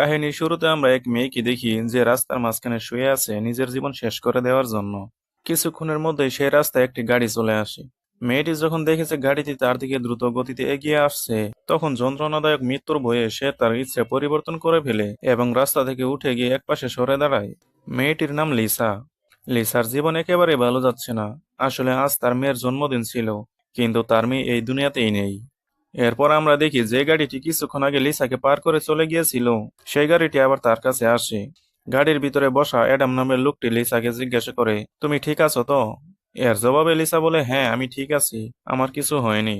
কাহিনীর শুরুতে আমরা এক মেয়েকে দেখি যে রাস্তার মাঝখানে শুয়ে আছে নিজের জীবন শেষ করে দেওয়ার জন্য। কিছুক্ষণের মধ্যেই সেই রাস্তায় একটি গাড়ি চলে আসে। মেয়েটি যখন দেখেছে গাড়িটি তার দিকে দ্রুত গতিতে এগিয়ে আসছে, তখন যন্ত্রণাদায়ক মৃত্যুর ভয়ে সে তার ইচ্ছে পরিবর্তন করে ফেলে এবং রাস্তা থেকে উঠে গিয়ে একপাশে সরে দাঁড়ায়। মেয়েটির নাম লিসা। লিসার জীবন একেবারে ভালো যাচ্ছে না। আসলে আজ তার মেয়ের জন্মদিন ছিল, কিন্তু তার মেয়ে এই দুনিয়াতেই নেই। এরপর আমরা দেখি যে গাড়িটি কিছুক্ষণ আগে লিসাকে পার করে চলে গিয়েছিল, সেই গাড়িটি আবার তার কাছে আসে। গাড়ির ভিতরে বসা অ্যাডাম নামের লোকটি লিসাকে জিজ্ঞাসা করে, তুমি ঠিক আছো তো? এর জবাবে লিসা বলে হ্যাঁ আমি ঠিক আছি, আমার কিছু হয়নি।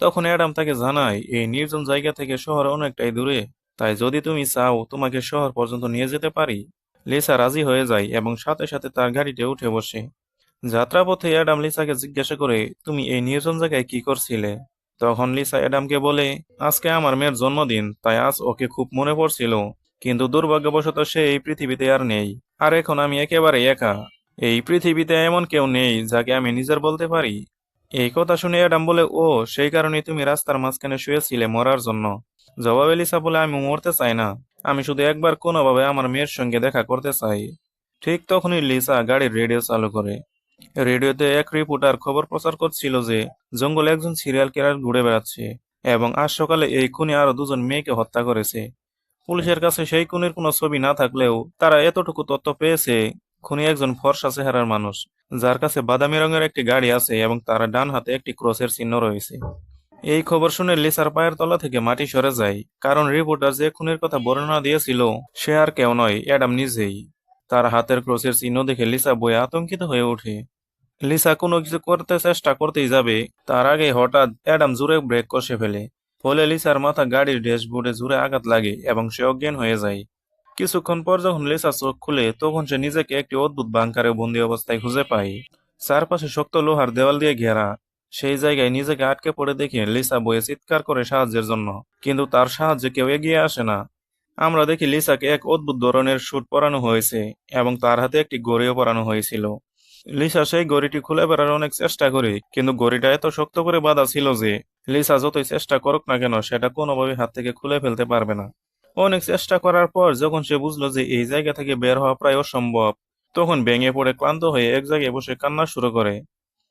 তখন অ্যাডাম তাকে জানায়, এই নির্জন জায়গা থেকে শহর অনেকটাই দূরে, তাই যদি তুমি চাও তোমাকে শহর পর্যন্ত নিয়ে যেতে পারি? লিসা রাজি হয়ে যায় এবং সাথে সাথে তার গাড়িতে উঠে বসে। যাত্রাপথে অ্যাডাম লিসাকে জিজ্ঞাসা করে, তুমি এই নির্জন জায়গায় কি করছিলে? তখন লিসা অ্যাডামকে বলে, আজকে আমার মেয়ের জন্মদিন, তাই আজ ওকে খুব মনে পড়ছিল। কিন্তু দুর্ভাগ্যবশত সে এই পৃথিবীতে আর নেই। আর এখন আমি একেবারে একা। এই পৃথিবীতে এমন কেউ নেই যাকে আমি নিজের বলতে পারি। এই কথা শুনে অ্যাডাম বলে, ও, সেই কারণে তুমি রাস্তার মাঝখানে শুয়েছিলে মরার জন্য। জবাবে লিসা বলে, আমি মরতে চাই না। আমি শুধু একবার কোনোভাবে আমার মেয়ের সঙ্গে দেখা করতে চাই। ঠিক তখনই লিসা গাড়ির রেডিও চালু করে। রেডিওতে এক রিপোর্টার খবর প্রচার করছিল যে, জঙ্গলে একজন সিরিয়াল কিলার ঘুরে বেড়াচ্ছে এবং আজ সকালে এই খুনি আরও দুজন মেয়েকে হত্যা করেছে। পুলিশের কাছে সেই খুনির কোনো ছবি না থাকলেও তারা এতটুকু তথ্য পেয়েছে, খুনি একজন ফর্সা চেহারার মানুষ, যার কাছে বাদামি রঙের একটি গাড়ি আছে এবং তার ডান হাতে একটি ক্রসের চিহ্ন রয়েছে। এই খবর শুনে লিসার পায়ের তলা থেকে মাটি সরে যায়, কারণ রিপোর্টার যে খুনের কথা বর্ণনা দিয়েছিল, সে আর কেউ নয়, অ্যাডাম নিজেই। তার হাতের ক্রসের চিহ্ন দেখে লিসা বয়ে আতঙ্কিত হয়ে ওঠে। লিসা কোনো কিছু করতে চেষ্টা করতেই যাবে। তার আগে হঠাৎ অ্যাডাম জোরে ব্রেক কষে ফেলে। ফলে লিসার মাথা গাড়ির ড্যাশবোর্ডে জোরে আঘাত লাগে এবং সে অজ্ঞান হয়ে যায়। কিছুক্ষণ পর যখন লিসা চোখ খুলে, তখন সে নিজেকে একটি অদ্ভুত বাংকারে বন্দি অবস্থায় খুঁজে পায়। চারপাশে শক্ত লোহার দেওয়াল দিয়ে ঘেরা। সেই জায়গায় নিজেকে আটকে পড়ে দেখে লিসা বয়ে চিৎকার করে সাহায্যের জন্য। কিন্তু তার সাহায্যে কেউ এগিয়ে আসে না। আমরা দেখি লিসাকে এক অদ্ভুত ধরনের স্যুট পরানো হয়েছে এবং তার হাতে একটি গড়িও পরানো হয়েছিল। লিসা সেই গড়িটি খুলে বেড়ার অনেক চেষ্টা করে, কিন্তু গড়িটা এত শক্ত করে বাঁধা ছিল যে লিসা যতই চেষ্টা করুক না কেন সেটা কোনোভাবে হাত থেকে খুলে ফেলতে পারবে না। অনেক চেষ্টা করার পর যখন সে বুঝলো যে এই জায়গা থেকে বের হওয়া প্রায় অসম্ভব, তখন ভেঙে পড়ে ক্লান্ত হয়ে এক জায়গায় বসে কান্না শুরু করে।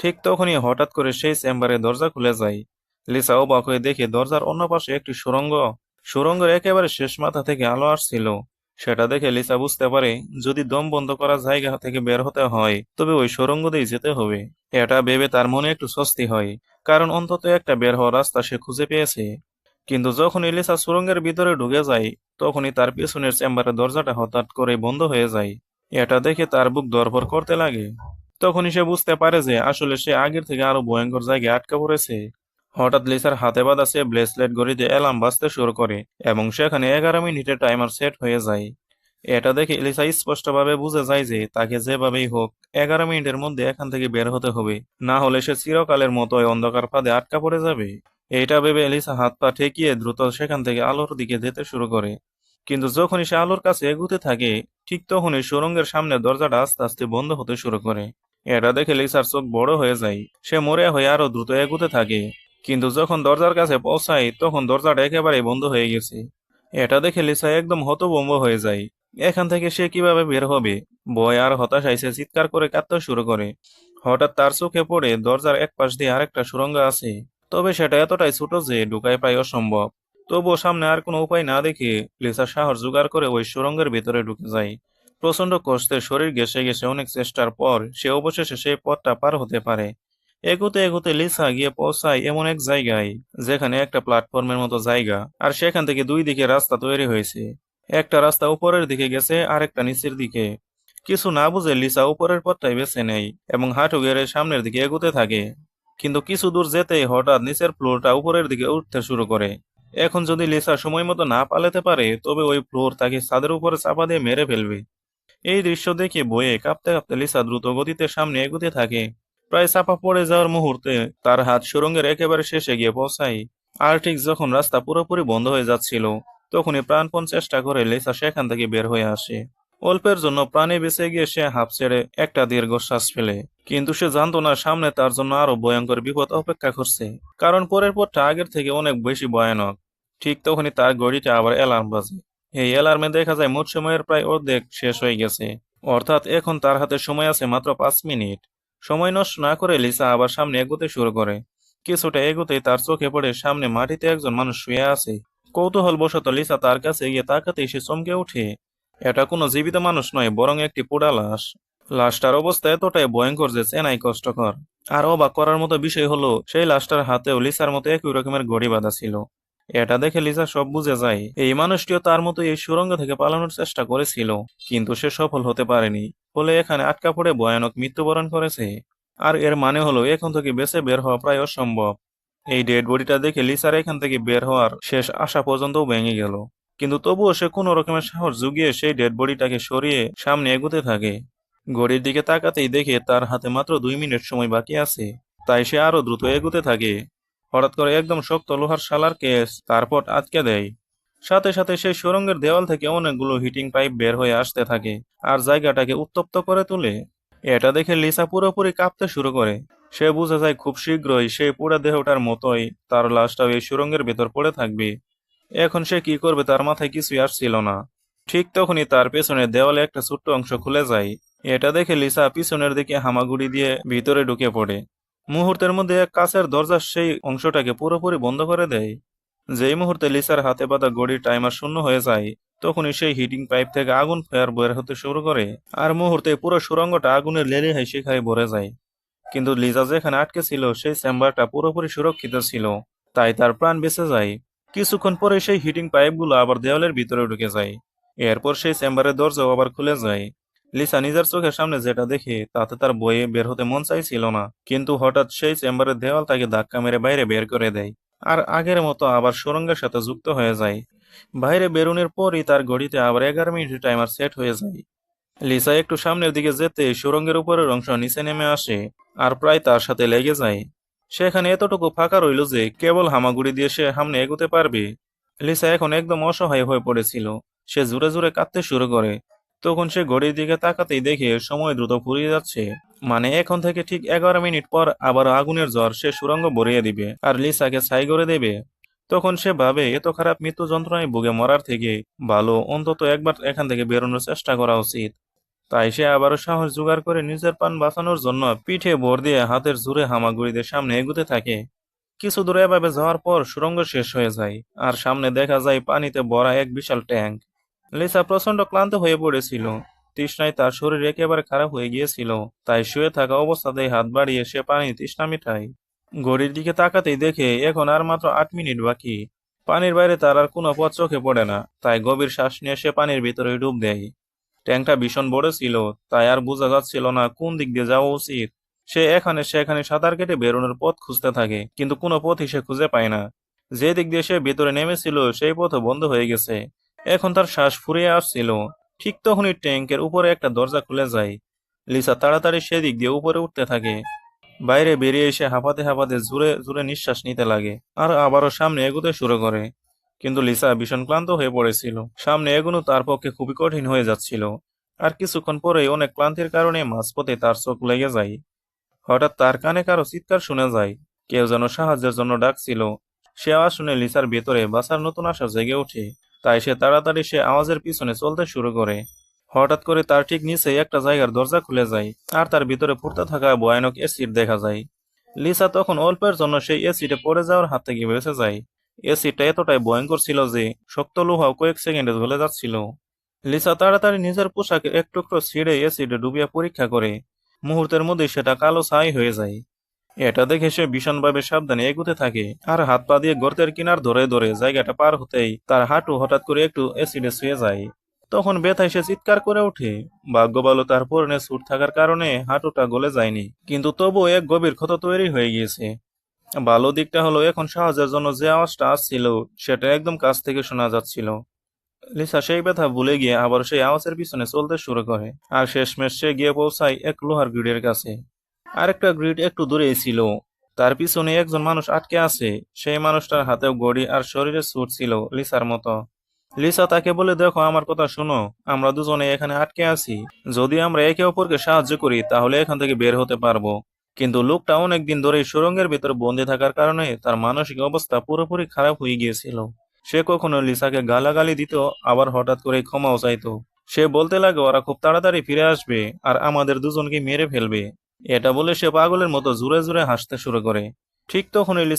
ঠিক তখনই হঠাৎ করে সেই চেম্বারে দরজা খুলে যায়। লিসা অবাক হয়ে দেখে দরজার অন্য পাশে একটি সুরঙ্গ, সুরঙ্গের একেবারে শেষ মাথা থেকে আলো আসছিল। সেটা দেখে লিসা বুঝতে পারে যদি দম বন্ধ করা জায়গা থেকে বের হতে হয়, তবে ওই সুরঙ্গ দিয়ে যেতে হবে। এটা ভেবে তার মনে একটু স্বস্তি হয়, কারণ অন্তত একটা বের হওয়ার রাস্তা সে খুঁজে পেয়েছে। কিন্তু যখন লিসা সুরঙ্গের ভিতরে ঢুকে যায়, তখনই তার পেছনের চেম্বারের দরজাটা হঠাৎ করে বন্ধ হয়ে যায়। এটা দেখে তার বুক দরভর করতে লাগে। তখনই সে বুঝতে পারে যে আসলে সে আগের থেকে আরও ভয়ঙ্কর জায়গায় আটকা পড়েছে। হঠাৎ লিসার হাতে বাঁধা সে ব্রেসলেট ঘড়িতে অ্যালার্ম বাজতে শুরু করে এবং সেখানে এগারো মিনিটে টাইমার সেট হয়ে যায়। এটা দেখে লিসা স্পষ্টভাবে বুঝে যায় যে তাকে যেভাবেই হোক, এগারো মিনিটের মধ্যে এখান থেকে বের হতে হবে। না হলে সে চিরকালের মতো ওই অন্ধকার ফাঁদে আটকা পড়ে যাবে। এইটা ভেবে এলিসা হাত পা ঠেকিয়ে দ্রুত সেখান থেকে আলোর দিকে যেতে শুরু করে। কিন্তু যখনই সে আলোর কাছে এগুতে থাকে, ঠিক তখনই সুরঙ্গের সামনে দরজাটা আস্তে আস্তে বন্ধ হতে শুরু করে। এটা দেখে লিসার চোখ বড় হয়ে যায়। সে মরে হয়ে আরও দ্রুত এগুতে থাকে। কিন্তু যখন দরজার কাছে পৌঁছায় তখন দরজাটা একেবারে বন্ধ হয়ে গেছে। এটা দেখে লিসা একদম হতভম্ব হয়ে যায়। এখান থেকে সে কীভাবে বের হবে? ভয় আর হতাশায় সে চিৎকার করে কাঁদতে শুরু করে। হঠাৎ তার চোখে পড়ে দরজার এক পাশ দিয়ে আরেকটা সুরঙ্গ আছে। তবে সেটা এতটাই ছোট যে ঢুকায় প্রায় অসম্ভব। তবুও সামনে আর কোনো উপায় না দেখে লিসা সাহস জোগাড় করে ওই সুরঙ্গের ভিতরে ঢুকে যায়। প্রচণ্ড কষ্টে শরীর ঘেসে গেছে অনেক চেষ্টার পর সে অবশেষে সেই পথটা পার হতে পারে। এগোতে এগোতে লিসা গিয়ে পৌঁছায় এমন এক জায়গায়, যেখানে একটা প্ল্যাটফর্মের মতো জায়গা, আর সেখান থেকে দুই দিকে রাস্তা তৈরি হয়েছে। একটা রাস্তা উপরের দিকে গেছে আর একটা নিচের দিকে। কিছু না বুঝে লিসা উপরের পথটাই বেছে নেয় এবং হাঁটু গেড়ে সামনের দিকে এগোতে থাকে। কিন্তু কিছু দূর যেতেই হঠাৎ নিচের ফ্লোরটা উপরের দিকে উঠতে শুরু করে। এখন যদি লিসা সময় মতো না পালাতে পারে, তবে ওই ফ্লোর তাকে ছাদের উপরে চাপা দিয়ে মেরে ফেলবে। এই দৃশ্য দেখে বয়ে কাঁপতে কাঁপতে লিসা দ্রুত গতিতে সামনে এগোতে থাকে। প্রায় চাপা পড়ে যাওয়ার মুহূর্তে তার হাত সুরঙ্গের একেবারে শেষে গিয়ে পৌঁছায়। আর ঠিক যখন রাস্তা পুরোপুরি বন্ধ হয়ে যাচ্ছিল, তখনই প্রাণপণ চেষ্টা করে লেসা সেখান থেকে বের হয়ে আসে। অল্পের জন্য প্রাণে বেঁচে গিয়ে সে হাঁপ ছেড়ে একটা দীর্ঘশ্বাস ফেলে। কিন্তু সে জানতো না সামনে তার জন্য আরও ভয়ঙ্কর বিপদ অপেক্ষা করছে। কারণ পরের পরটা আগের থেকে অনেক বেশি ভয়ানক। ঠিক তখনই তার ঘড়িটা আবার অ্যালার্ম বাজে। এই অ্যালার্মে দেখা যায় মোট সময়ের প্রায় অর্ধেক শেষ হয়ে গেছে। অর্থাৎ এখন তার হাতে সময় আছে মাত্র পাঁচ মিনিট। সময় নষ্ট না করে লিসা আবার সামনে এগোতে শুরু করে। কিছুটা এগোতেই তার চোখে পড়ে সামনে মাটিতে একজন মানুষ শুয়ে আছে। কৌতূহল বশত লিসা তার কাছে গিয়ে তাকাতেই সে চমকে ওঠে। এটা কোনো জীবিত মানুষ নয়, বরং একটি পোড়া লাশ। লাশটার অবস্থা এতটাই ভয়ঙ্কর যে চেনাই কষ্টকর। আর অবাক করার মতো বিষয় হলো, সেই লাশটার হাতেও লিসার মতো একই রকমের ঘড়ি বাঁধা ছিল। এটা দেখে লিসা সব বুঝে যায়, এই মানুষটিও তার মতো এই সুরঙ্গ থেকে পালানোর চেষ্টা করেছিল, কিন্তু সে সফল হতে পারেনি। ফলে এখানে আটকা পড়ে ভয়ানক মৃত্যুবরণ করেছে। আর এর মানে হলো এখন থেকে বেঁচে বের হওয়া প্রায় অসম্ভব। এই ডেড বডিটা দেখে লিসার এখান থেকে বের হওয়ার শেষ আশা পর্যন্ত ভেঙে গেল। কিন্তু তবুও সে কোনো রকমের সাহস জুগিয়ে সেই ডেড বডিটাকে সরিয়ে সামনে এগুতে থাকে। ঘড়ির দিকে তাকাতেই দেখে তার হাতে মাত্র দুই মিনিট সময় বাকি আছে। তাই সে আরও দ্রুত এগুতে থাকে। হঠাৎ করে একদম শক্ত লোহার শালার কেস তারপর আটকে দেয়। সাথে সাথে সেই সুরঙ্গের দেওয়াল থেকে অনেকগুলো হিটিং পাইপ বের হয়ে আসতে থাকে আর জায়গাটাকে উত্তপ্ত করে তোলে। এটা দেখে লিসা পুরোপুরি কাঁপতে শুরু করে। সে বুঝে যায় খুব শীঘ্রই সেই পুরো দেহটার মতোই তার লাশটাও এই সুরঙ্গের ভেতর পড়ে থাকবে। এখন সে কি করবে তার মাথায় কিছুই আসছিল না। ঠিক তখনই তার পেছনে দেওয়ালে একটা ছোট্ট অংশ খুলে যায়। এটা দেখে লিসা পিছনের দিকে হামাগুড়ি দিয়ে ভিতরে ঢুকে পড়ে। মুহূর্তের মধ্যে এক কাছের দরজা সেই অংশটাকে পুরোপুরি বন্ধ করে দেয়। যেই মুহূর্তে লিসার হাতে বাঁধা গড়ির টাইমার শূন্য হয়ে যায়, তখনই সেই হিটিং পাইপ থেকে আগুন ফায়ার বের হতে শুরু করে, আর মুহূর্তে পুরো সুরঙ্গটা আগুনের লেলে হাই সেখানে ভরে যায়। কিন্তু লিজা যেখানে আটকে ছিল, সেই চেম্বারটা পুরোপুরি সুরক্ষিত ছিল, তাই তার প্রাণ বেঁচে যায়। কিছুক্ষণ পরে সেই হিটিং পাইপগুলো আবার দেওয়ালের ভিতরে ঢুকে যায়। এরপর সেই চেম্বারের দরজাও আবার খুলে যায়। লিসা নিজের চোখের সামনে যেটা দেখে, তাতে তার বইয়ে বের হতে মন চাইছিল না, কিন্তু হঠাৎ সেই চেম্বারের দেওয়াল তাকে ধাক্কা মেরে বাইরে বের করে দেয়। আর আগের মতো আবার সুরঙ্গের সাথে যুক্ত হয়ে যায়। বাইরে বেরোনোর পরই তার ঘড়িতে আবার এগারো মিনিট টাইমার সেট হয়ে যায়। লিসা একটু সামনের দিকে যেতে সুরঙ্গের উপরের অংশ নিচে নেমে আসে আর প্রায় তার সাথে লেগে যায়। সেখানে এতটুকু ফাঁকা রইল যে কেবল হামাগুড়ি দিয়ে সে সামনে এগোতে পারবে। লিসা এখন একদম অসহায় হয়ে পড়েছিল। সে জোরে জোরে কাঁদতে শুরু করে। তখন সে ঘড়ির দিকে তাকাতেই দেখে সময় দ্রুত ফুরিয়ে যাচ্ছে। মানে এখন থেকে ঠিক এগারো মিনিট পর আবার আগুনের জ্বর সে সুরঙ্গ ভরিয়ে দিবে আর লিসাকে ছাই করে দেবে। তখন সে ভাবে, এত খারাপ মৃত্যু যন্ত্রণায় ভুগে মরার থেকে ভালো অন্তত একবার এখান থেকে বেরোনোর চেষ্টা করা উচিত। তাই সে আবারও সাহস জোগাড় করে নিজের পান বাঁচানোর জন্য পিঠে ভর দিয়ে হাতের জুড়ে হামাগুড়িদের সামনে এগুতে থাকে। কিছু দূরে এভাবে যাওয়ার পর সুরঙ্গ শেষ হয়ে যায় আর সামনে দেখা যায় পানিতে ভরা এক বিশাল ট্যাঙ্ক। লিসা প্রচণ্ড ক্লান্ত হয়ে পড়েছিল। তৃষ্ণায় তার শরীর একেবারে খারাপ হয়ে গিয়েছিল, তাই শুয়ে থাকা অবস্থাতেই হাত বাড়িয়ে সে পানি তৃষ্ণা মিঠায়। ঘড়ির দিকে তাকাতেই দেখে এখন আর মাত্র আট মিনিট বাকি। পানির বাইরে তার আর কোনো পথ চোখে পড়ে না, তাই গভীর শ্বাস নিয়ে সে পানির ভিতরে ডুব দেয়। ট্যাঙ্কটা ভীষণ বড় ছিল, তাই আর বোঝা যাচ্ছিল না কোন দিক দিয়ে যাওয়া উচিত। সে এখানে সেখানে সাঁতার কেটে বেরোনোর পথ খুঁজতে থাকে, কিন্তু কোনো পথই সে খুঁজে পায় না। যে দিক দিয়ে সে ভেতরে নেমেছিল, সেই পথও বন্ধ হয়ে গেছে। এখন তার শ্বাস ফুরিয়ে আসছিল। ঠিক তখনই ট্যাঙ্কের উপরে একটা দরজা খুলে যায়। লিসা তাড়াতাড়ি সেদিক দিয়ে উপরে উঠতে থাকে। বাইরে বেরিয়ে এসে হাঁপাতে হাঁপাতে জোরে জোরে নিঃশ্বাস নিতে লাগে আর আবারও সামনে এগোতে শুরু করে। কিন্তু লিসা ভীষণ ক্লান্ত হয়ে পড়েছিল। সামনে এগোনো তার পক্ষে খুবই কঠিন হয়ে যাচ্ছিল। আর কিছুক্ষণ পরেই অনেক ক্লান্তির কারণে মাঝপথে তার চোখ লেগে যায়। হঠাৎ তার কানে কারও চিৎকার শুনে যায়। কেউ যেন সাহায্যের জন্য ডাকছিল। সে আওয়াজ শুনে লিসার ভেতরে বাসার নতুন আশা জেগে ওঠে। তাই সে তাড়াতাড়ি সে আওয়াজের পিছনে চলতে শুরু করে। হঠাৎ করে তার ঠিক নিচে একটা জায়গার দরজা খুলে যায়, আর তার ভিতরে ফুটতে থাকা ভয়ানক এসিড দেখা যায়। লিসা তখন অল্পের জন্য সেই অ্যাসিডে পড়ে যাওয়ার হাত থেকে বেঁচে যায়। অ্যাসিডটা এতটাই ভয়ঙ্কর ছিল যে শক্ত লোহাও কয়েক সেকেন্ডে ঝলে যাচ্ছিল। লিসা তাড়াতাড়ি নিজের পোশাকের এক টুকরো ছিঁড়ে এসিডে ডুবিয়ে পরীক্ষা করে। মুহূর্তের মধ্যে সেটা কালো ছাই হয়ে যায়। এটা দেখে সে ভীষণভাবে সাবধানে এগুতে থাকে আর হাত পা দিয়ে গর্তের কিনার ধরে ধরে জায়গাটা পার হতেই তার হাঁটু হঠাৎ করে একটু অ্যাসিডে শুয়ে যায়। তখন ব্যথায় সে চিৎকার করে ওঠে। ভাগ্য ভালো তার পরনে সুট থাকার কারণে হাঁটুটা গলে যায়নি, কিন্তু তবুও এক গভীর ক্ষত তৈরি হয়ে গিয়েছে। ভালো দিকটা হলো এখন সাহায্যের জন্য যে আওয়াজটা আসছিল, সেটা একদম কাছ থেকে শোনা যাচ্ছিল। লিসা সেই ব্যথা ভুলে গিয়ে আবার সেই আওয়াজের পিছনে চলতে শুরু করে। আর শেষমেশ সে গিয়ে পৌঁছায় এক লোহার গ্রিডের কাছে। আরেকটা গ্রিড একটু দূরেই ছিল। তার পিছনে একজন মানুষ আটকে আছে। সেই মানুষটার হাতেও গড়ি আর শরীরে সুট ছিল লিসার মতো। লিসা তাকে বলে, দেখো, আমার কথা শোনো। আমরা দুজনে এখানে আটকে আছি। যদি আমরা একে অপরকে সাহায্য করি, তাহলে এখান থেকে বের হতে পারব। কিন্তু লোকটা অনেকদিন ধরে সুরঙ্গের ভিতর বন্দি থাকার কারণে তার মানসিক অবস্থা পুরোপুরি খারাপ হয়ে গিয়েছিল। সে কখনো লিসাকে গালাগালি দিত, আবার হঠাৎ করে ক্ষমাও চাইতো। সে বলতে লাগে, ওরা খুব তাড়াতাড়ি ফিরে আসবে আর আমাদের দুজনকে মেরে ফেলবে। এটা বলে সে পাগলের মতো জুড়ে জুড়ে হাসতে শুরু করে। ঠিক তখনই